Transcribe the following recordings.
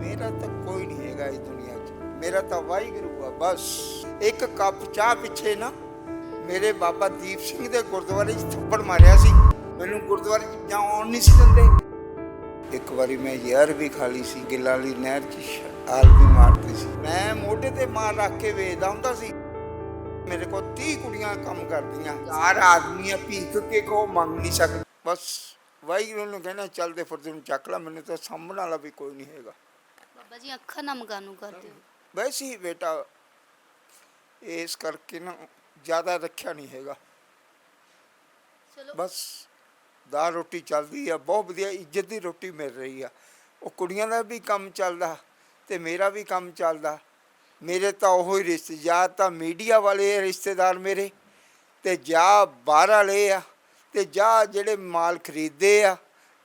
ਮੇਰਾ ਤਾਂ ਕੋਈ ਨਹੀਂ ਹੈਗਾ ਇਸ ਦੁਨੀਆ 'ਚ। ਮੇਰਾ ਤਾਂ ਵਾਹਿਗੁਰੂ ਆ, ਬਸ। ਇੱਕ ਕੱਪ ਚਾਹ ਪਿੱਛੇ ਨਾ, ਮੇਰੇ ਬਾਬਾ ਦੀਪ ਸਿੰਘ ਦੇ ਗੁਰਦੁਆਰੇ 'ਚ ਥੱਪੜ ਮਾਰਿਆ ਸੀ। ਮੈਨੂੰ ਗੁਰਦੁਆਰੇ 'ਚ ਜਾਣ ਨਹੀਂ ਸੀ ਦਿੰਦੇ। ਇੱਕ ਵਾਰੀ ਮੈਂ ਯਾਰ ਵੀ ਖਾ ਸੀ, ਗਿੱਲਾਂ ਨਹਿਰ 'ਚ ਛਾਲ ਮਾਰਦੀ ਸੀ। ਮੈਂ ਮੋਢੇ ਤੇ ਮਾਰ ਰੱਖ ਕੇ ਵੇਚਦਾ ਹੁੰਦਾ ਸੀ, ਮੇਰੇ ਕੋਲ 30 ਕੁੜੀਆਂ ਕੰਮ ਕਰਦੀਆਂ। ਚਾਰ ਆਦਮੀਆਂ ਭੀਖ ਕੇ ਕੋ ਮੰਗ ਨਹੀਂ ਸਕਦੇ। ਬਸ ਵਾਹਿਗੁਰੂ ਨੂੰ ਕਹਿਣਾ ਚੱਲਦੇ ਫਿਰਦੇ ਨੂੰ ਚੱਕ ਲਾ, ਮੈਨੂੰ ਤਾਂ ਸਾਂਭਣ ਵਾਲਾ ਵੀ ਕੋਈ ਨਹੀਂ ਹੈਗਾ। ਬਾਬਾ ਜੀ ਅੱਖਾਂ ਨਮ ਕਾਨੂੰ ਕਰਦੇ ਹੋ। ਵੈਸੇ ਹੀ ਬੇਟਾ ਇਸ ਕਰਕੇ ਨਾ ਜ਼ਿਆਦਾ ਰੱਖਿਆ ਨਹੀਂ ਹੈਗਾ। ਚਲੋ। ਬਸ ਦਾਲ ਰੋਟੀ ਚੱਲਦੀ ਆ ਬਹੁਤ ਵਧੀਆ ਇੱਜ਼ਤ ਦੀ ਰੋਟੀ ਮਿਲ ਰਹੀ ਆ। ਉਹ ਕੁੜੀਆਂ ਦਾ ਵੀ ਕੰਮ ਚੱਲਦਾ ਤੇ ਮੇਰਾ ਵੀ ਕੰਮ ਚੱਲਦਾ। ਮੇਰੇ ਤਾਂ ਉਹੋ ਹੀ ਰਿਸ਼ਤੇ ਜਾਂ ਤਾਂ ਮੀਡੀਆ ਵਾਲੇ ਰਿਸ਼ਤੇਦਾਰ ਮੇਰੇ ਤੇ ਜਾਂ ਬਾਹਰ ਵਾਲੇ ਆ ਤੇ ਜਾਂ ਜਿਹੜੇ ਮਾਲ ਖਰੀਦਦੇ ਆ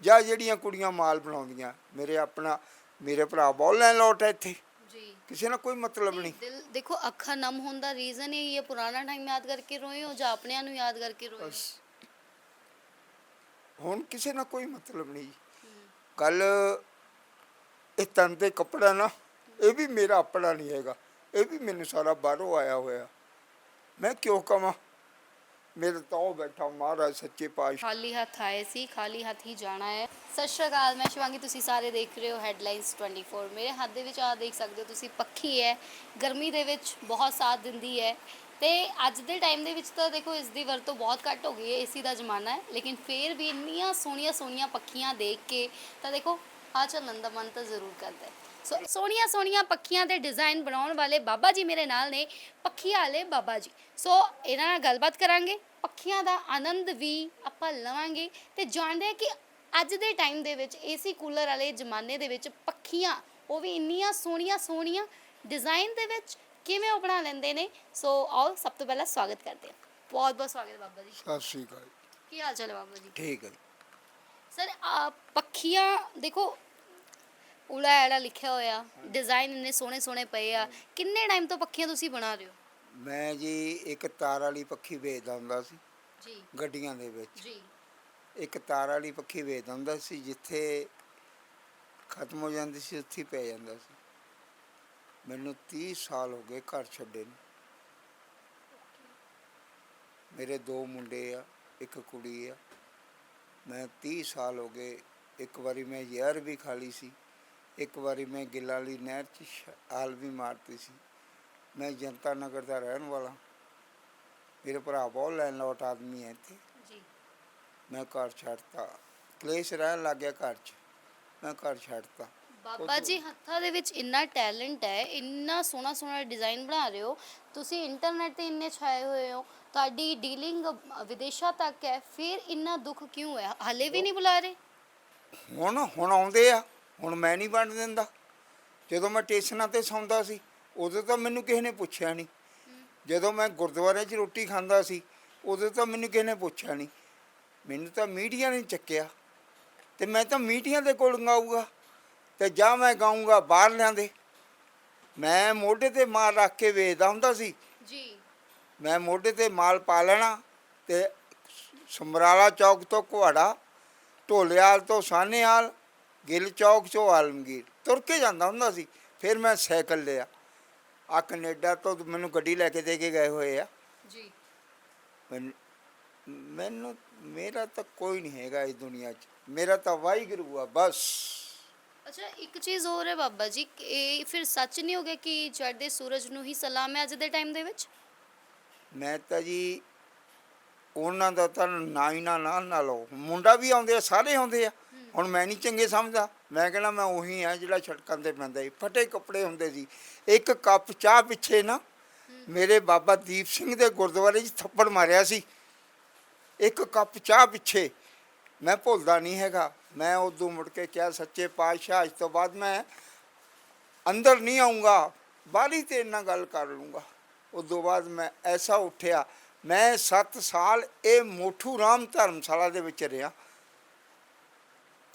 ਜਾਂ ਜਿਹੜੀਆਂ ਕੁੜੀਆਂ ਮਾਲ ਬਣਾਉਂਦੀਆਂ। ਮੇਰੇ ਆਪਣਾ ਮੇਰੇ ਭਰਾ ਬਹੁਤ ਲੈਣ ਲੋਟ ਹੈ ਇੱਥੇ। ਜੀ। ਕਿਸੇ ਨਾਲ ਕੋਈ ਮਤਲਬ ਨਹੀਂ। ਦਿਲ ਦੇਖੋ ਅੱਖਾਂ ਨਮ ਹੋਣ ਦਾ ਰੀਜ਼ਨ ਹੀ ਇਹ ਪੁਰਾਣਾ ਟਾਈਮ ਯਾਦ ਕਰਕੇ ਰੋਏ ਹੋ ਜਾਂ ਆਪਣਿਆਂ ਨੂੰ ਯਾਦ ਕਰਕੇ ਰੋਏ ਹੋ? ਬਸ। ਹੁਣ ਕਿਸੇ ਨਾਲ ਕੋਈ ਮਤਲਬ ਨਹੀਂ। ਕੱਲ ਇਹ ਤਨ ਤੇ ਕੱਪੜਾ ਨਾ ਇਹ ਵੀ ਮੇਰਾ ਆਪਣਾ ਨਹੀਂ ਹੈਗਾ। ਇਹ ਵੀ ਮੈਨੂੰ ਸਾਰਾ ਬਾਹਰੋਂ ਆਇਆ ਹੋਇਆ। ਮੈਂ ਕਿਉਂ ਕਵਾਂ? ਮੇਰੇ ਤਾਂ ਬੈਠਾ, ਮਹਾਰਾਜ ਸੱਚੇ ਪਾਤਸ਼ਾਹ। ਖਾਲੀ ਹੱਥ ਆਏ ਸੀ, ਖਾਲੀ ਹੱਥ ਹੀ ਜਾਣਾ ਹੈ। ਸਤਿ ਸ਼੍ਰੀ ਅਕਾਲ, ਮੈਂ ਸ਼ਿਵਾਂਗੀ, ਤੁਸੀਂ ਸਾਰੇ ਦੇਖ ਰਹੇ ਹੋ ਹੈਡਲਾਈਨਸ 24 ਮੇਰੇ ਹੱਥ ਦੇ ਵਿੱਚ ਆ ਦੇਖ ਸਕਦੇ ਹੋ, ਤੁਸੀਂ ਪੱਖੀ ਹੈ, ਗਰਮੀ ਦੇ ਵਿੱਚ ਬਹੁਤ ਸਾਥ ਦਿੰਦੀ ਹੈ। ਤੇ ਅੱਜ ਦੇ ਟਾਈਮ ਦੇ ਵਿੱਚ ਤਾਂ ਦੇਖੋ, ਇਸ ਦੀ ਵਰਤੋਂ ਬਹੁਤ ਘੱਟ ਹੋ ਗਈ ਹੈ, ਏਸੀ ਦਾ ਜ਼ਮਾਨਾ ਹੈ। ਲੇਕਿਨ ਫਿਰ ਵੀ ਇੰਨੀਆਂ ਸੋਹਣੀਆਂ ਸੋਹਣੀਆਂ ਪੱਖੀਆਂ ਦੇਖ ਕੇ ਤਾਂ ਦੇਖੋ ਆ ਚੱਲਣ ਦਾ ਮਨ ਤਾਂ ਜ਼ਰੂਰ ਕਰਦਾ ਹੈ। ਸੋਹਣੀਆਂ ਸੋਹਣੀਆਂ ਪੱਖੀਆਂ ਦੇ ਡਿਜ਼ਾਈਨ ਬਣਾਉਣ ਵਾਲੇ ਬਾਬਾ ਜੀ ਮੇਰੇ ਨਾਲ ਨੇ ਪੱਖੀਆਂ ਵਾਲੇ ਬਾਬਾ ਜੀ। ਸੋ ਇਹਨਾਂ ਨਾਲ ਗੱਲਬਾਤ ਕਰਾਂਗੇ ਪੱਖੀਆਂ ਦਾ ਆਨੰਦ ਵੀ ਆਪਾਂ ਲਵਾਂਗੇ ਤੇ ਜਾਣਦੇ ਕਿ ਅੱਜ ਦੇ ਟਾਈਮ ਦੇ ਵਿੱਚ ਏਸੀ ਕੂਲਰ ਵਾਲੇ ਜ਼ਮਾਨੇ ਦੇ ਵਿੱਚ ਪੱਖੀਆਂ ਉਹ ਵੀ ਇੰਨੀਆਂ ਸੋਹਣੀਆਂ ਸੋਹਣੀਆਂ ਡਿਜ਼ਾਈਨ ਦੇ ਵਿੱਚ ਕਿਵੇਂ ਉਹ ਬਣਾ ਲੈਂਦੇ ਨੇ। ਸੋ ਆਓ ਸਭ ਤੋਂ ਪਹਿਲਾਂ ਸਵਾਗਤ ਕਰਦੇ ਹਾਂ। ਬਹੁਤ ਬਹੁਤ ਸਵਾਗਤ ਬਾਬਾ ਜੀ। ਸਤਿ ਸ੍ਰੀ ਅਕਾਲ। ਕੀ ਹਾਲ ਚਾਲ ਹੈ ਬਾਬਾ ਜੀ? ਠੀਕ ਹੈ। ਸਰ ਪੱਖੀਆਂ ਦੇਖੋ ਉਲਾ ਐੜਾ ਲਿਖਿਆ ਹੋਇਆ ਡਿਜ਼ਾਈਨ ਇੰਨੇ ਸੋਹਣੇ ਸੋਹਣੇ ਪਏ ਆ। ਕਿੰਨੇ ਟਾਈਮ ਤੋਂ ਪੱਖੀਆਂ ਤੁਸੀਂ ਬਣਾ ਰਹੇ ਹੋ? ਮੈਂ ਜੀ ਇੱਕ ਤਾਰ ਵਾਲੀ ਪੱਖੀ ਵੇਚਦਾ ਹੁੰਦਾ ਸੀ ਜੀ। ਗੱਡੀਆਂ ਦੇ ਵਿੱਚ। ਜੀ। ਇੱਕ ਤਾਰ ਵਾਲੀ ਪੱਖੀ ਵੇਚਦਾ ਹੁੰਦਾ ਸੀ ਜਿੱਥੇ ਖਤਮ ਹੋ ਜਾਂਦੀ ਸੀ ਉੱਥੇ ਹੀ ਪੈ ਜਾਂਦਾ ਸੀ। ਮੈਨੂੰ 30 ਸਾਲ ਹੋ ਗਏ ਘਰ ਛੱਡੇ ਨੂੰ। ਮੇਰੇ ਦੋ ਮੁੰਡੇ ਆ ਇੱਕ ਕੁੜੀ ਆ। ਮੈਂ 30 ਸਾਲ ਹੋ ਗਏ ਇੱਕ ਵਾਰੀ ਮੈਂ ਜ਼ਹਿਰ ਵੀ ਖਾ ਲਈ ਸੀ। ਇੱਕ ਵਾਰੀ ਮੈਂ ਗਿੱਲਾਂ ਵਾਲੀ ਨਹਿਰ 'ਚ ਛਾਲ ਵੀ ਮਾਰਤੀ ਸੀ। ਮੈਂ ਜਨਤਾ ਨਗਰ ਦਾ ਰਹਿਣ ਵਾਲਾ। ਮੇਰੇ ਭਰਾ ਬਹੁਤ ਲੈਣ ਲੋਟ ਆਦਮੀ ਹੈ ਇੱਥੇ। ਜੀ। ਮੈਂ ਘਰ ਛੱਡਤਾ। ਕਲੇਸ਼ ਰਹਿਣ ਲੱਗ ਗਿਆ ਘਰ 'ਚ। ਮੈਂ ਘਰ ਛੱਡਤਾ। ਬਾਬਾ ਜੀ ਹੱਥਾਂ ਦੇ ਵਿੱਚ ਇੰਨਾ ਟੈਲੈਂਟ ਹੈ ਇੰਨਾ ਸੋਹਣਾ ਸੋਹਣਾ ਡਿਜ਼ਾਈਨ ਬਣਾ ਰਹੇ ਹੋ। ਤੁਸੀਂ ਇੰਟਰਨੈਟ ਤੇ ਇੰਨੇ ਛਾਏ ਹੋਏ ਹੋ। ਤੁਹਾਡੀ ਡੀਲਿੰਗ ਵਿਦੇਸ਼ਾਂ ਤੱਕ ਹੈ। ਫਿਰ ਇੰਨਾ ਦੁੱਖ ਕਿਉਂ ਹੈ? ਹਲੇ ਵੀ ਨਹੀਂ ਬੁਲਾ ਰਹੇ? ਹੁਣ ਹੁਣ ਆਉਂਦੇ ਆ। ਹੁਣ ਮੈਂ ਨਹੀਂ ਬਣ ਦਿੰਦਾ। ਜਦੋਂ ਮੈਂ ਸਟੇਸ਼ਨਾਂ ਤੇ ਸੌਂਦਾ ਸੀ ਉਦੋਂ ਤਾਂ ਮੈਨੂੰ ਕਿਸੇ ਨੇ ਪੁੱਛਿਆ ਨਹੀਂ। ਜਦੋਂ ਮੈਂ ਗੁਰਦੁਆਰੇ 'ਚ ਰੋਟੀ ਖਾਂਦਾ ਸੀ ਉਦੋਂ ਤਾਂ ਮੈਨੂੰ ਕਿਸੇ ਨੇ ਪੁੱਛਿਆ ਨਹੀਂ। ਮੈਨੂੰ ਤਾਂ ਮੀਡੀਆ ਨੇ ਚੱਕਿਆ। ਤੇ ਮੈਂ ਤਾਂ ਮੀਡੀਆ ਦੇ ਕੋਲ ਗਾਊਗਾ। ਤੇ ਜਾਂ ਮੈਂ ਗਾਊਂਗਾ ਬਾਹਰ ਲਿਆਂਦੇ ਮੈਂ ਮੋਢੇ ਤੇ ਮਾਰ ਰੱਖ ਕੇ ਵੇਚਦਾ ਹੁੰਦਾ ਸੀ। ਜੀ। ਮੈਂ ਮੋਢੇ ਤੇ ਮਾਲ ਪਾ ਲੈਣਾ ਤੇ ਸਮਰਾਲਾ ਚੌਕ ਤੋਂ ਕੁਹਾੜਾ ਢੋਲਿਆਲ ਤੋਂ ਸਾਨੇਵਾਲ ਗਿੱਲ ਚੌਕ ਤੋਂ ਆਲਮਗੀਰ ਤੁਰ ਕੇ ਜਾਂਦਾ ਹੁੰਦਾ ਸੀ ਫਿਰ ਮੈਂ ਸਾਈਕਲ ਲਿਆ। ਆ ਕੈਨੇਡਾ ਤੋਂ ਮੈਨੂੰ ਗੱਡੀ ਲੈ ਕੇ ਦੇ ਕੇ ਗਏ ਹੋਏ ਆ। ਜੀ। ਮੈਨ- ਮੇਰਾ ਤਾਂ ਕੋਈ ਨਹੀਂ ਹੈਗਾ ਇਸ ਦੁਨੀਆ 'ਚ। ਮੇਰਾ ਤਾਂ ਵਾਹਿਗੁਰੂ ਆ ਬਸ। ਅੱਛਾ ਇੱਕ ਚੀਜ਼ ਹੋਰ ਹੈ ਬਾਬਾ ਜੀ ਇਹ ਫਿਰ ਸੱਚ ਨਹੀਂ ਹੋ ਗਿਆ ਕਿ ਚੜ੍ਹਦੇ ਸੂਰਜ ਨੂੰ ਹੀ ਸਲਾਮ ਹੈ ਅੱਜ ਦੇ ਟਾਈਮ ਦੇ ਵਿੱਚ? ਮੈਂ ਤਾਂ ਜੀ ਉਹਨਾਂ ਦਾ ਤਾਂ ਨਾ ਹੀ ਨਾ ਨਾ ਨਾ ਲਓ। ਮੁੰਡਾ ਵੀ ਆਉਂਦੇ ਆ ਸਾਰੇ ਆਉਂਦੇ ਆ। ਹੁਣ ਮੈਂ ਨਹੀਂ ਚੰਗੇ ਸਮਝਦਾ। ਮੈਂ ਕਹਿੰਦਾ ਮੈਂ ਉਹੀ ਆ ਜਿਹੜਾ ਛਟਕਾਂ ਤੇ ਪੈਂਦਾ ਸੀ। ਫਟੇ ਕੱਪੜੇ ਹੁੰਦੇ ਸੀ। ਇੱਕ ਕੱਪ ਚਾਹ ਪਿੱਛੇ ਨਾ ਮੇਰੇ ਬਾਬਾ ਦੀਪ ਸਿੰਘ ਦੇ ਗੁਰਦੁਆਰੇ 'ਚ ਥੱਪੜ ਮਾਰਿਆ ਸੀ। ਇੱਕ ਕੱਪ ਚਾਹ ਪਿੱਛੇ। ਮੈਂ ਭੁੱਲਦਾ ਨਹੀਂ ਹੈਗਾ। ਮੈਂ ਉਦੋਂ ਮੁੜ ਕੇ ਕਿਹਾ, ਸੱਚੇ ਪਾਤਸ਼ਾਹ, ਅੱਜ ਤੋਂ ਬਾਅਦ ਮੈਂ ਅੰਦਰ ਨਹੀਂ ਆਉਂਗਾ ਬਾਹਰੀ ਤੇ ਨਾਲ ਗੱਲ ਕਰ ਲੂੰਗਾ ਉਦੋਂ ਬਾਅਦ ਮੈਂ ਐਸਾ ਉੱਠਿਆ। ਮੈਂ 7 ਸਾਲ ਇਹ ਮੋਠੂ ਰਾਮ ਧਰਮਸ਼ਾਲਾ ਦੇ ਵਿੱਚ ਰਿਹਾ।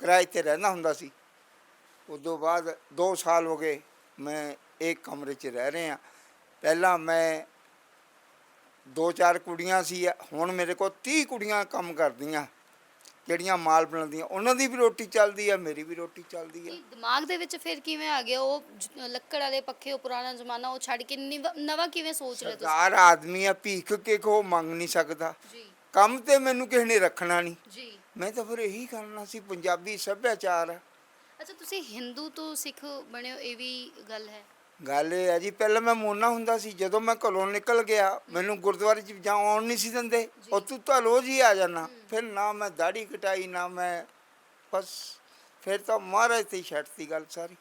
ਕਿਰਾਏ ਤੇ ਰਹਿੰਦਾ ਹੁੰਦਾ ਸੀ। ਉਦੋਂ ਬਾਅਦ 2 ਸਾਲ ਹੋ ਗਏ ਮੈਂ ਇੱਕ ਕਮਰੇ 'ਚ ਰਹਿ ਰਿਹਾ। ਪਹਿਲਾਂ ਮੈਂ ਦੋ ਚਾਰ ਕੁੜੀਆਂ ਸੀ ਹੁਣ ਮੇਰੇ ਕੋਲ 30 ਕੁੜੀਆਂ ਕੰਮ ਕਰਦੀਆਂ ਜਿਹੜੀਆਂ ਮਾਲ ਬਣਾਉਂਦੀਆਂ। ਉਹਨਾਂ ਦੀ ਵੀ ਰੋਟੀ ਚੱਲਦੀ ਆ ਮੇਰੀ ਵੀ ਰੋਟੀ ਚੱਲਦੀ ਆ। ਦਿਮਾਗ ਦੇ ਵਿੱਚ ਫਿਰ ਕਿਵੇਂ ਆ ਗਿਆ? ਉਹ ਜ- ਲੱਕੜ ਵਾਲੇ ਪੱਖੇ ਉਹ ਪੁਰਾਣਾ ਜ਼ਮਾਨਾ ਉਹ ਛੱਡ ਕੇ ਨਿਵ- ਨਵਾਂ ਕਿਵੇਂ ਸੋਚ ਲਿਆ ਤੁਸੀਂ? ਸਰਦਾਰ ਆਦਮੀ ਆ ਭੀਖ ਕੇ ਕੋ ਮੰਗ ਨਹੀਂ ਸਕਦਾ। ਜੀ। ਕੰਮ ਤੇ ਮੈਨੂੰ ਕਿਸੇ ਨੇ ਰੱਖਣਾ ਨਹੀਂ। ਜੀ। ਮੈਂ ਤਾਂ ਫਿਰ ਇਹੀ ਕਰਨਾ ਸੀ ਪੰਜਾਬੀ ਸੱਭਿਆਚਾਰ। ਅੱਛਾ ਤੁਸੀਂ ਹਿੰਦੂ ਤੋਂ ਸਿੱਖ ਬਣੇ ਹੋ ਇਹ ਵੀ ਗੱਲ ਹੈ। ਗੱਲ ਇਹ ਹੈ ਜੀ ਪਹਿਲਾਂ ਮੈਂ ਮੋਨਾ ਹੁੰਦਾ ਸੀ ਜਦੋਂ ਮੈਂ ਘਰੋਂ ਨਿਕਲ ਗਿਆ ਮੈਨੂੰ ਗੁਰਦੁਆਰੇ 'ਚ ਜਾਂ ਆਉਣ ਨਹੀਂ ਸੀ ਦਿੰਦੇ ਉਹ ਤੂੰ ਤਾਂ ਰੋਜ਼ ਹੀ ਆ ਜਾਣਾ ਫਿਰ ਨਾ ਮੈਂ ਦਾੜੀ ਕਟਾਈ ਨਾ ਮੈਂ ਬਸ ਫਿਰ ਤਾਂ ਮਹਾਰਾਜ ਤੇ ਛੱਡਤੀ ਗੱਲ ਸਾਰੀ।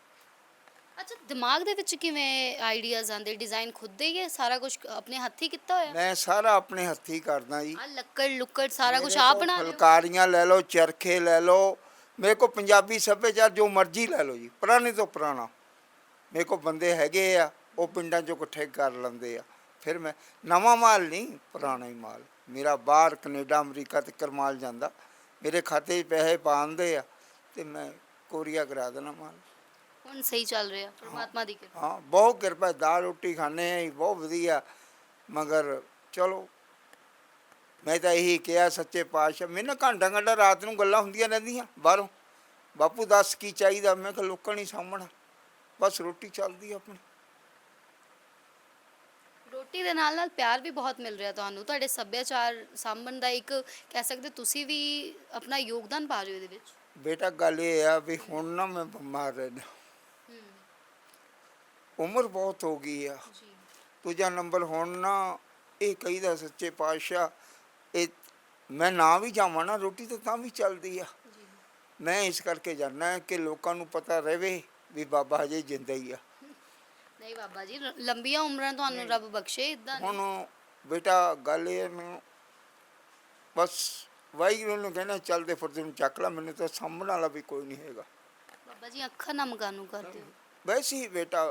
ਅੱਛਾ ਦਿਮਾਗ ਦੇ ਵਿੱਚ ਕਿਵੇਂ ਆਈਡੀਆਜ਼ ਆਉਂਦੇ? ਡਿਜ਼ਾਈਨ ਖੁਦ ਦੇ ਹੀ ਹੈ? ਸਾਰਾ ਕੁਝ ਆਪਣੇ ਹੱਥੀ ਕੀਤਾ ਹੋਇਆ? ਮੈਂ ਸਾਰਾ ਆਪਣੇ ਹੱਥੀਂ ਕਰਦਾ ਜੀ। ਆ ਲੱਕੜ ਲੁੱਕੜ ਸਾਰਾ ਕੁਝ ਆਪ ਬਣਾ ਰਹੇ ਹੋ? ਫੁਲਕਾਰੀਆਂ ਲੈ ਲਓ ਚਰਖੇ ਲੈ ਲਓ। ਮੇਰੇ ਕੋ ਪੰਜਾਬੀ ਸੱਭਿਆਚਾਰ ਜੋ ਮਰਜ਼ੀ ਲੈ ਲਓ ਜੀ ਪੁਰਾਣੇ ਤੋਂ ਪੁਰਾਣਾ। ਮੇਰੇ ਕੋ ਬੰਦੇ ਹੈਗੇ ਆ ਉਹ ਪਿੰਡਾਂ ਚੋਂ ਇਕੱਠੇ ਕਰ ਲੈਂਦੇ ਆ। ਫਿਰ ਮੈਂ ਨਵਾਂ ਮਾਲ ਨਹੀਂ ਪੁਰਾਣਾ ਹੀ ਮਾਲ। ਮੇਰਾ ਬਾਹਰ ਕੈਨੇਡਾ ਅਮਰੀਕਾ ਤੇ ਕਰਮਾਲ ਜਾਂਦਾ। ਮੇਰੇ ਖਾਤੇ 'ਚ ਪੈਸੇ ਪਾਉਂਦੇ ਆ ਤੇ ਮੈਂ ਕੋਰੀਆ ਕਰਾ ਦੇਣਾ ਮਾਲ। ਹੁਣ ਸਹੀ ਚੱਲ ਰਿਹਾ ਪਰਮਾਤਮਾ ਦੀ ਕਿਰਪਾ। ਹਾਂ ਬਹੁਤ ਕਿਰਪਾ ਦਾਲ ਰੋਟੀ ਖਾਣੇ ਆ ਬਹੁਤ ਵਧੀਆ। ਮਗਰ ਚਲੋ ਮੈਂ ਤਾਂ ਇਹੀ ਕਿਹਾ ਸੱਚੇ ਪਾਤਸ਼ਾਹ ਮੈਨੂੰ ਘੰਟਾ ਘੰਟਾ ਰਾਤ ਨੂੰ ਗੱਲਾਂ ਹੁੰਦੀਆਂ ਰਹਿੰਦੀਆਂ ਬਾਹਰੋਂ। ਬਾਪੂ ਦੱਸ ਕੀ ਚਾਹੀਦਾ? ਮੈਂ ਕਿਹਾ ਲੋਕਾਂ ਨਹੀਂ ਸਾਹਮਣਾ ਬਸ ਰੋਟੀ ਚੱਲਦੀ ਆਪਣੀ। ਰੋਟੀ ਦੇ ਨਾਲ ਨਾਲ ਪਿਆਰ ਵੀ ਬਹੁਤ ਮਿਲ ਰਿਹਾ ਤੁਹਾਨੂੰ। ਤੁਹਾਡੇ ਸੱਭਿਆਚਾਰ ਸਾਂਭਣ ਦਾ ਇੱਕ ਕਹਿ ਸਕਦੇ ਤੁਸੀਂ ਵੀ ਆਪਣਾ ਯੋਗਦਾਨ ਪਾ ਰਹੇ ਹੋ ਇਹਦੇ ਵਿੱਚ। ਬੇਟਾ ਗੱਲ ਇਹ ਆ ਵੀ ਹੁਣ ਨਾ ਮੈਂ ਬਿਮਾਰ ਰਹਿਣਾ ਉਮਰ ਬਹੁਤ ਹੋ ਗਈ ਆ। ਦੂਜਾ ਨੰਬਰ ਹੁਣ ਨਾ ਇਹ ਕਹੀਦਾ ਸੱਚੇ ਪਾਤਸ਼ਾਹ ਇਹ ਮੈਂ ਨਾ ਵੀ ਜਾਵਾਂ ਨਾ ਰੋਟੀ ਤਾਂ ਤਾਂ ਵੀ ਚੱਲਦੀ ਆ। ਮੈਂ ਇਸ ਕਰਕੇ ਜਾਣਾ ਕਿ ਲੋਕਾਂ ਨੂੰ ਪਤਾ ਰਹੇ ਵੀ ਬਾਬਾ ਹਜੇ ਜਿੰਦਾ ਹੀ ਆ। ਨਹੀਂ ਬਾਬਾ ਜੀ ਲੰਬੀਆਂ ਉਮਰਾਂ ਤੁਹਾਨੂੰ ਰੱਬ ਬਖਸ਼ੇ ਇਦਾਂ ਹੁਣ ਬੇਟਾ ਗੱਲ ਇਹ ਮੈਨੂੰ ਬਸ ਵਾਹਿਗੁਰੂ ਨੂੰ ਕਹਿਣਾ ਚੱਲਦੇ ਫਿਰਦੇ ਨੂੰ ਚੱਕ ਲਾ ਮੈਨੂੰ ਤਾਂ ਸਾਂਭਣ ਵਾਲਾ ਵੀ ਕੋਈ ਨਹੀਂ ਹੈਗਾ। ਬਾਬਾ ਜੀ ਅੱਖਾਂ ਕਾਨੂੰ ਕਰਦੇ ਵੈਸੇ ਹੀ ਬੇਟਾ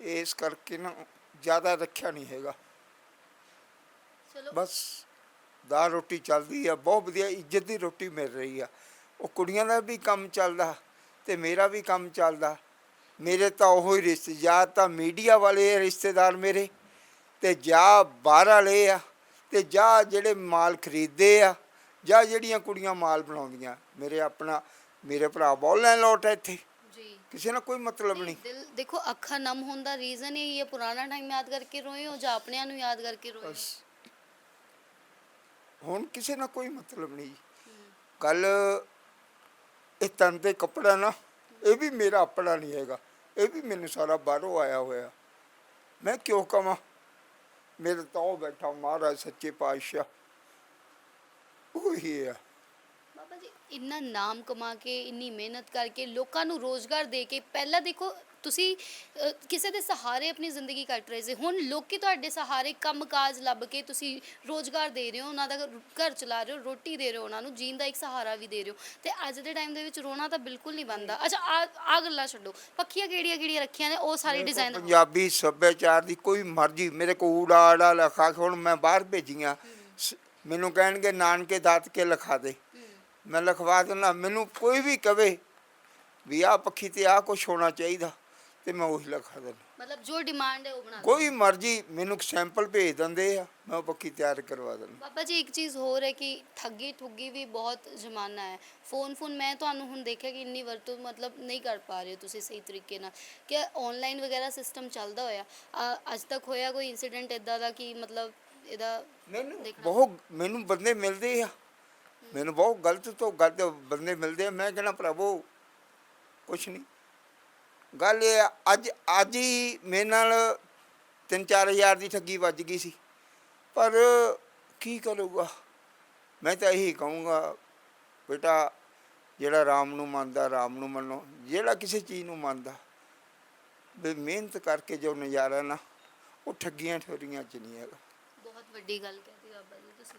ਇਸ ਕਰਕੇ ਨਾ ਜ਼ਿਆਦਾ ਰੱਖਿਆ ਨਹੀਂ ਹੈਗਾ। ਚਲੋ। ਬਸ ਦਾਲ ਰੋਟੀ ਚੱਲਦੀ ਆ ਬਹੁਤ ਵਧੀਆ ਇੱਜ਼ਤ ਦੀ ਰੋਟੀ ਮਿਲ ਰਹੀ ਆ। ਉਹ ਕੁੜੀਆਂ ਦਾ ਵੀ ਕੰਮ ਚੱਲਦਾ ਤੇ ਮੇਰਾ ਵੀ ਕੰਮ ਚੱਲਦਾ। ਮੇਰੇ ਤਾਂ ਉਹੋ ਹੀ ਰਿਸ਼ਤੇ ਜਾਂ ਤਾਂ ਮੀਡੀਆ ਵਾਲੇ ਰਿਸ਼ਤੇਦਾਰ ਮੇਰੇ ਤੇ ਜਾਂ ਬਾਹਰ ਵਾਲੇ ਆ ਤੇ ਜਾਂ ਜਿਹੜੇ ਮਾਲ ਖਰੀਦਦੇ ਆ ਜਾਂ ਜਿਹੜੀਆਂ ਕੁੜੀਆਂ ਮਾਲ ਬਣਾਉਂਦੀਆਂ। ਮੇਰੇ ਆਪਣਾ ਮੇਰੇ ਭਰਾ ਬਹੁਤ ਲੈਣ ਲੋਟ ਇੱਥੇ। ਜੀ। ਕਿਸੇ ਨਾਲ ਕੋਈ ਮਤਲਬ ਨਹੀਂ। ਦਿਲ ਦੇਖੋ ਅੱਖਾਂ ਨਮ ਹੋਣ ਦਾ ਰੀਜ਼ਨ ਹੀ ਇਹ ਪੁਰਾਣਾ ਟਾਈਮ ਯਾਦ ਕਰਕੇ ਰੋਏ ਹੋ ਜਾਂ ਆਪਣਿਆਂ ਨੂੰ ਯਾਦ ਕਰਕੇ ਰੋਏ ਹੋ? ਬਸ। ਹੁਣ ਕਿਸੇ ਨਾਲ ਕੋਈ ਮਤਲਬ ਨਹੀਂ। ਹੂੰ, ਕੱਲ ਇਹ ਤਨ ਤੇ ਕੱਪੜਾ ਨਾ ਇਹ ਵੀ ਮੇਰਾ ਆਪਣਾ ਨਹੀਂ ਹੈਗਾ। ਇਹ ਵੀ ਮੈਨੂੰ ਸਾਰਾ ਬਾਹਰੋਂ ਆਇਆ ਹੋਇਆ। ਮੈਂ ਕਿਉਂ ਕਵਾਂ? ਮੇਰੇ ਤਾਂ ਉਹ ਬੈਠਾ ਮਹਾਰਾਜ ਸੱਚੇ ਪਾਤਸ਼ਾਹ। ਉਹੀ ਹੈ। ਜੀ ਇੰਨਾ ਨਾਮ ਕਮਾ ਕੇ ਇੰਨੀ ਮਿਹਨਤ ਕਰਕੇ ਲੋਕਾਂ ਨੂੰ ਰੋਜ਼ਗਾਰ ਦੇ ਕੇ ਪਹਿਲਾਂ ਦੇਖੋ ਤੁਸੀਂ ਅ, ਕਿਸੇ ਦੇ ਸਹਾਰੇ ਆਪਣੀ ਜ਼ਿੰਦਗੀ ਕੱਟ ਰਹੇ ਸੀ। ਹੁਣ ਲੋਕੀ ਤੁਹਾਡੇ ਸਹਾਰੇ ਕੰਮਕਾਜ ਲੱਭ ਕੇ ਤੁਸੀਂ ਰੋਜ਼ਗਾਰ ਦੇ ਰਹੇ ਹੋ ਉਹਨਾਂ ਦਾ ਘਰ ਚਲਾ ਰਹੇ ਹੋ ਰੋਟੀ ਦੇ ਰਹੇ ਹੋ ਉਹਨਾਂ ਨੂੰ ਜੀਣ ਦਾ ਇੱਕ ਸਹਾਰਾ ਵੀ ਦੇ ਰਹੇ ਹੋ। ਤੇ ਅੱਜ ਦੇ ਟਾਈਮ ਦੇ ਵਿੱਚ ਰੋਣਾ ਤਾਂ ਬਿਲਕੁਲ ਨਹੀਂ ਬੰਦਾ ਅੱਛਾ ਆ ਆ ਗੱਲਾਂ ਛੱਡੋ। ਪੱਖੀਆਂ ਕਿਹੜੀਆਂ ਕਿਹੜੀਆਂ ਰੱਖੀਆਂ ਨੇ? ਉਹ ਸਾਰੇ ਮੇਰੇ ਕੋਲ ਡਿਜ਼ਾਈਨ ਪੰਜਾਬੀ ਸੱਭਿਆਚਾਰ ਦੀ ਕੋਈ ਮਰਜ਼ੀ ਮੇਰੇ ਕੋਲ ਊੜਾ ਆੜਾ ਲਿਖਾ ਕੇ ਹੁਣ ਮੈਂ ਬਾਹਰ ਭੇਜੀਆਂ। ਸ- ਮੈਨੂੰ ਕਹਿਣਗੇ ਨਾਨਕੇ ਦਾਤ ਕੇ ਲਿਖਾ ਦੇ। ਮੈਂ ਲਿਖਵਾ ਦਿੰਦਾ ਮੈਨੂੰ ਕੋਈ ਵੀ ਕਵੇ ਵੀ ਆਹ ਪੱਖੀ ਤੇ ਆਹ ਕੁਛ ਹੋਣਾ ਚਾਹੀਦਾ ਤੇ ਮੈਂ ਉਹੀ ਲਿਖਾ ਦਿੰਦਾ। ਮਤਲਬ ਜੋ ਡਿਮਾਂਡ ਹੈ ਉਹ ਬਣਾ। ਕੋਈ ਮਰਜ਼ੀ ਮੈਨੂੰ ਸੈਂਪਲ ਭੇਜ ਦਿੰਦੇ ਆ ਮੈਂ ਉਹ ਪੱਖੀ ਤਿਆਰ ਕਰਵਾ ਦਿੰਦਾ। ਬਾਬਾ ਜੀ ਇੱਕ ਚੀਜ਼ ਹੋਰ ਹੈ ਕਿ ਠੱਗੀ ਠੁੱਗੀ ਵੀ ਬਹੁਤ ਜ਼ਮਾਨਾ ਹੈ। ਫੋਨ ਫੋਨ ਮੈਂ ਤੁਹਾਨੂੰ ਹੁਣ ਦੇਖਿਆ ਕਿ ਇੰਨੀ ਵਰਤੋਂ ਮਤਲਬ ਨਹੀਂ ਕਰ ਪਾ ਰਹੇ ਹੋ ਤੁਸੀਂ ਸਹੀ ਤਰੀਕੇ ਨਾਲ। ਕਿ ਆਨਲਾਈਨ ਵਗੈਰਾ ਸਿਸਟਮ ਚੱਲਦਾ ਹੋਇਆ ਅ, ਅੱਜ ਤੱਕ ਹੋਇਆ ਕੋਈ ਇਨਸੀਡੈਂਟ ਇਦਾਂ ਦਾ ਕਿ ਮਤਲਬ ਇਹਦਾ ਮੈਨੂੰ ਦੇਖਣਾ। ਬਹੁਤ ਮੈਨੂੰ ਬੰਦੇ ਮਿਲਦੇ ਆ। ਮੈਨੂੰ ਬਹੁਤ ਗਲਤ ਤੋਂ ਗਲਤ ਬੰਦੇ ਮਿਲਦੇ ਆ। ਮੈਂ ਕਹਿੰਦਾ ਪ੍ਰਭੂ ਕੁਛ ਨਹੀਂ। ਗੱਲ ਇਹ ਆ, ਅੱਜ ਅੱਜ ਹੀ ਮੇਰੇ ਨਾਲ 3-4000 ਦੀ ਠੱਗੀ ਵੱਜ ਗਈ ਸੀ। ਪਰ ਕੀ ਕਰੂਗਾ? ਮੈਂ ਤਾਂ ਇਹੀ ਕਹੂੰਗਾ ਬੇਟਾ ਜਿਹੜਾ ਰਾਮ ਨੂੰ ਮੰਨਦਾ ਰਾਮ ਨੂੰ ਮੰਨੋ। ਜਿਹੜਾ ਕਿਸੇ ਚੀਜ਼ ਨੂੰ ਮੰਨਦਾ ਵੀ ਮਿਹਨਤ ਕਰਕੇ ਜੋ ਨਜ਼ਾਰਾ ਨਾ ਉਹ ਠੱਗੀਆਂ ਠੋਰੀਆਂ ਚ ਨਹੀਂ ਹੈਗਾ। ਬਹੁਤ ਵੱਡੀ ਗੱਲ ਕਹਿਤੀ ਬਾਬਾ ਜੀ ਤੁਸੀਂ।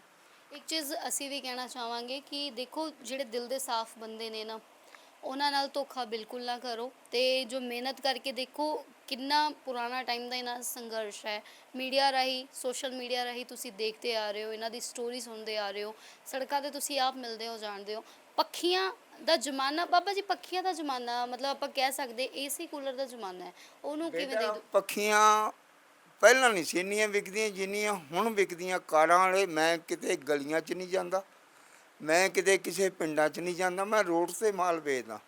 ਇੱਕ ਚੀਜ਼ ਅਸੀਂ ਵੀ ਕਹਿਣਾ ਚਾਹਾਂਗੇ ਕਿ ਦੇਖੋ ਜਿਹੜੇ ਦਿਲ ਦੇ ਸਾਫ਼ ਬੰਦੇ ਨੇ ਨਾ ਉਹਨਾਂ ਨਾਲ ਧੋਖਾ ਬਿਲਕੁਲ ਨਾ ਕਰੋ ਤੇ ਜੋ ਮਿਹਨਤ ਕਰਕੇ ਦੇਖੋ ਕਿੰਨਾ ਪੁਰਾਣਾ ਟਾਈਮ ਦਾ ਇਹਨਾਂ ਸੰਘਰਸ਼ ਹੈ। ਮੀਡੀਆ ਰਾਹੀਂ ਸੋਸ਼ਲ ਮੀਡੀਆ ਰਾਹੀਂ ਤੁਸੀਂ ਦੇਖਦੇ ਆ ਰਹੇ ਹੋ ਇਹਨਾਂ ਦੀ ਸਟੋਰੀ ਸੁਣਦੇ ਆ ਰਹੇ ਹੋ ਸੜਕਾਂ ਤੇ ਤੁਸੀਂ ਆਪ ਮਿਲਦੇ ਹੋ ਜਾਣਦੇ ਹੋ। ਪੱਖੀਆਂ ਦਾ ਜ਼ਮਾਨਾ ਬਾਬਾ ਜੀ ਪੱਖੀਆਂ ਦਾ ਜ਼ਮਾਨਾ ਮਤਲਬ ਆਪਾਂ ਕਹਿ ਸਕਦੇ ਏਸੀ ਕੂਲਰ ਦਾ ਜ਼ਮਾਨਾ ਹੈ ਉਹਨੂੰ ਕਿਵੇਂ ਦੋ? ਪੱਖੀਆਂ ਪਹਿਲਾਂ ਨਹੀਂ ਸੀ ਇੰਨੀਆਂ ਵਿਕਦੀਆਂ ਜਿੰਨੀਆਂ ਹੁਣ ਵਿਕਦੀਆਂ ਕਾਰਾਂ ਵਾਲੇ ਮੈਂ ਕਿਤੇ ਗਲੀਆਂ 'ਚ ਨਹੀਂ ਜਾਂਦਾ ਮੈਂ ਕਿਤੇ ਕਿਸੇ ਪਿੰਡਾਂ 'ਚ ਨਹੀਂ ਜਾਂਦਾ ਮੈਂ ਰੋਡ ਤੇ ਮਾਲ ਵੇਚਦਾ।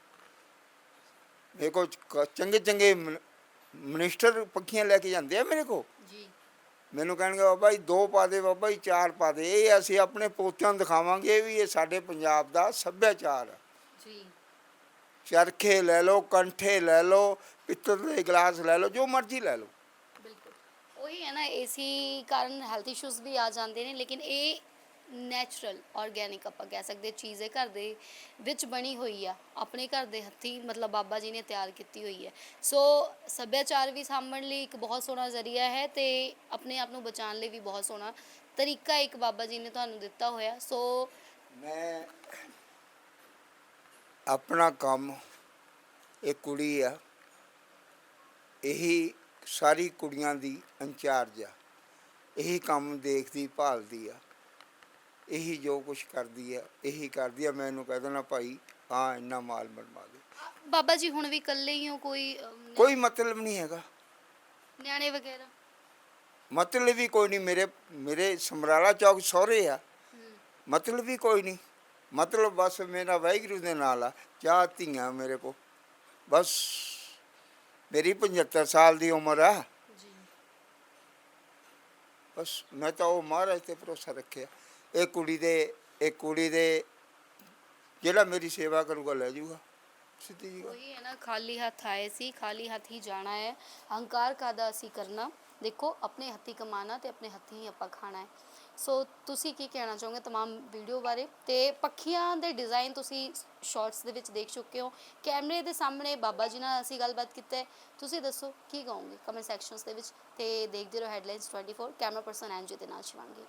ਮੇਰੇ ਕੋਲ ਚੰਗੇ ਚੰਗੇ ਮਨ- ਮਿਨਿਸਟਰ ਪੱਖੀਆਂ ਲੈ ਕੇ ਜਾਂਦੇ ਆ ਮੇਰੇ ਕੋਲ। ਜੀ। ਮੈਨੂੰ ਕਹਿਣਗੇ ਬਾਬਾ ਜੀ ਦੋ ਪਾ ਦੇ ਬਾਬਾ ਜੀ ਚਾਰ ਪਾ ਦੇ ਇਹ ਅਸੀਂ ਆਪਣੇ ਪੋਤਿਆਂ ਨੂੰ ਦਿਖਾਵਾਂਗੇ ਵੀ ਇਹ ਸਾਡੇ ਪੰਜਾਬ ਦਾ ਸੱਭਿਆਚਾਰ ਆ ਜੀ। ਚਰਖੇ ਲੈ ਲਓ ਕੰਠੇ ਲੈ ਲਓ ਪਿੱਤਲ ਦੇ ਗਲਾਸ ਲੈ ਲਓ ਜੋ ਮਰਜ਼ੀ ਲੈ ਲਓ। ਉਹੀ ਹੈ ਨਾ ਏਸੀ ਕਾਰਨ ਹੈਲਥ ਇਸ਼ੂਜ਼ ਵੀ ਆ ਜਾਂਦੇ ਨੇ, ਲੇਕਿਨ ਇਹ ਨੈਚੁਰਲ ਆਰਗੇਨਿਕ ਆਪਾਂ ਕਹਿ ਸਕਦੇ ਚੀਜ਼ ਹੈ ਘਰ ਦੇ ਵਿੱਚ ਬਣੀ ਹੋਈ ਆ, ਆਪਣੇ ਘਰ ਦੇ ਹੱਥੀ, ਮਤਲਬ ਬਾਬਾ ਜੀ ਨੇ ਤਿਆਰ ਕੀਤੀ ਹੋਈ ਹੈ। ਸੋ ਸੱਭਿਆਚਾਰ ਵੀ ਸਾਂਭਣ ਲਈ ਇੱਕ ਬਹੁਤ ਸੋਹਣਾ ਜ਼ਰੀਆ ਹੈ ਤੇ ਆਪਣੇ ਆਪ ਨੂੰ ਬਚਾਉਣ ਲਈ ਵੀ ਬਹੁਤ ਸੋਹਣਾ ਤਰੀਕਾ ਇੱਕ ਬਾਬਾ ਜੀ ਨੇ ਤੁਹਾਨੂੰ ਦਿੱਤਾ ਹੋਇਆ। ਸੋ ਮੈਂ ਆਪਣਾ ਕੰਮ, ਇਹ ਕੁੜੀ ਆ, ਇਹੀ ਸਾਰੀ ਕੁੜੀਆਂ ਦੀ ਇੰਚਾਰਜ ਆ। ਇਹੀ ਕੰਮ ਦੇਖਦੀ ਭਾਲਦੀ ਆ। ਇਹੀ ਜੋ ਕੁਝ ਕਰਦੀ ਆ ਇਹੀ ਕਰਦੀ ਆ। ਮੈਂ ਇਹਨੂੰ ਕਹਿ ਦੇਣਾ ਭਾਈ ਹਾਂ ਇੰਨਾ ਮਾਲ ਬਣਵਾ ਦੇ। ਬਾਬਾ ਜੀ ਹੁਣ ਵੀ ਇਕੱਲੇ ਹੀ ਹੋ? ਕੋਈ ਅਮ, ਕੋਈ ਮਤਲਬ ਨਹੀਂ ਹੈਗਾ। ਨਿਆਣੇ ਵਗੈਰਾ? ਮਤਲਬ ਵੀ ਕੋਈ ਨਹੀਂ। ਮੇਰੇ ਮੇਰੇ ਸਮਰਾਲਾ ਚੌਕ ਸਹੁਰੇ ਆ। ਮਤਲਬ ਵੀ ਕੋਈ ਨਹੀਂ। ਮਤਲਬ ਬਸ ਮੇਰਾ ਵਾਹਿਗੁਰੂ ਦੇ ਨਾਲ ਆ। ਚਾਰ ਧੀਆਂ ਮੇਰੇ ਕੋ ਬਸ ਮੇਰੀ 75 ਸਾਲ ਦੀ ਉਮਰ ਆ। ਜੀ। ਬਸ ਮੈਂ ਤਾਂ ਉਹ ਮਹਾਰਾਜ ਤੇ ਭਰੋਸਾ ਰੱਖਿਆ। ਇਹ ਕੁੜੀ ਦੇ ਇਹ ਕੁੜੀ ਦੇ ਜਿਹੜਾ ਮੇਰੀ ਸੇਵਾ ਕਰੂਗਾ ਲੈ ਜਾਊਗਾ ਸਿੱਧੀ ਜੀ ਉਹੀ ਹੈ ਨਾ ਖਾਲੀ ਹੱਥ ਆਏ ਸੀ ਖਾਲੀ ਹੱਥ ਹੀ ਜਾਣਾ ਹੈ। ਅਹੰਕਾਰ ਕਾਦਾ ਅਸੀਂ ਕਰਨਾ? ਦੇਖੋ ਆਪਣੇ ਹੱਥੀ ਕਮਾਣਾ ਤੇ ਆਪਣੇ ਹੱਥੀ ਹੀ ਆਪਾਂ ਖਾਣਾ ਹੈ। ਸੋ ਤੁਸੀਂ ਕੀ ਕਹਿਣਾ ਚਾਹੋਗੇ तमाम ਵੀਡੀਓ ਬਾਰੇ ਤੇ ਪੱਖੀਆਂ ਦੇ ਡਿਜ਼ਾਈਨ ਤੁਸੀਂ ਸ਼ਾਰਟਸ ਦੇ ਵਿੱਚ ਦੇਖ ਚੁੱਕੇ ਹੋ ਕੈਮਰੇ ਦੇ ਸਾਹਮਣੇ ਬਾਬਾ ਜੀ ਨਾਲ ਅਸੀਂ ਗੱਲਬਾਤ ਕੀਤੀ ਹੈ ਤੁਸੀਂ ਦੱਸੋ ਕੀ ਕਹੋਗੇ ਕਮੈਂਟ ਸੈਕਸ਼ਨਸ ਦੇ ਵਿੱਚ ਤੇ ਦੇਖਦੇ ਰਹੋ ਹੈਡਲਾਈਨਸ 24 ਕੈਮਰਾ ਪਰਸਨ ਐਨਜੀ ਦੇ ਨਾਲ ਸ਼ਿਵਾਂਗੀ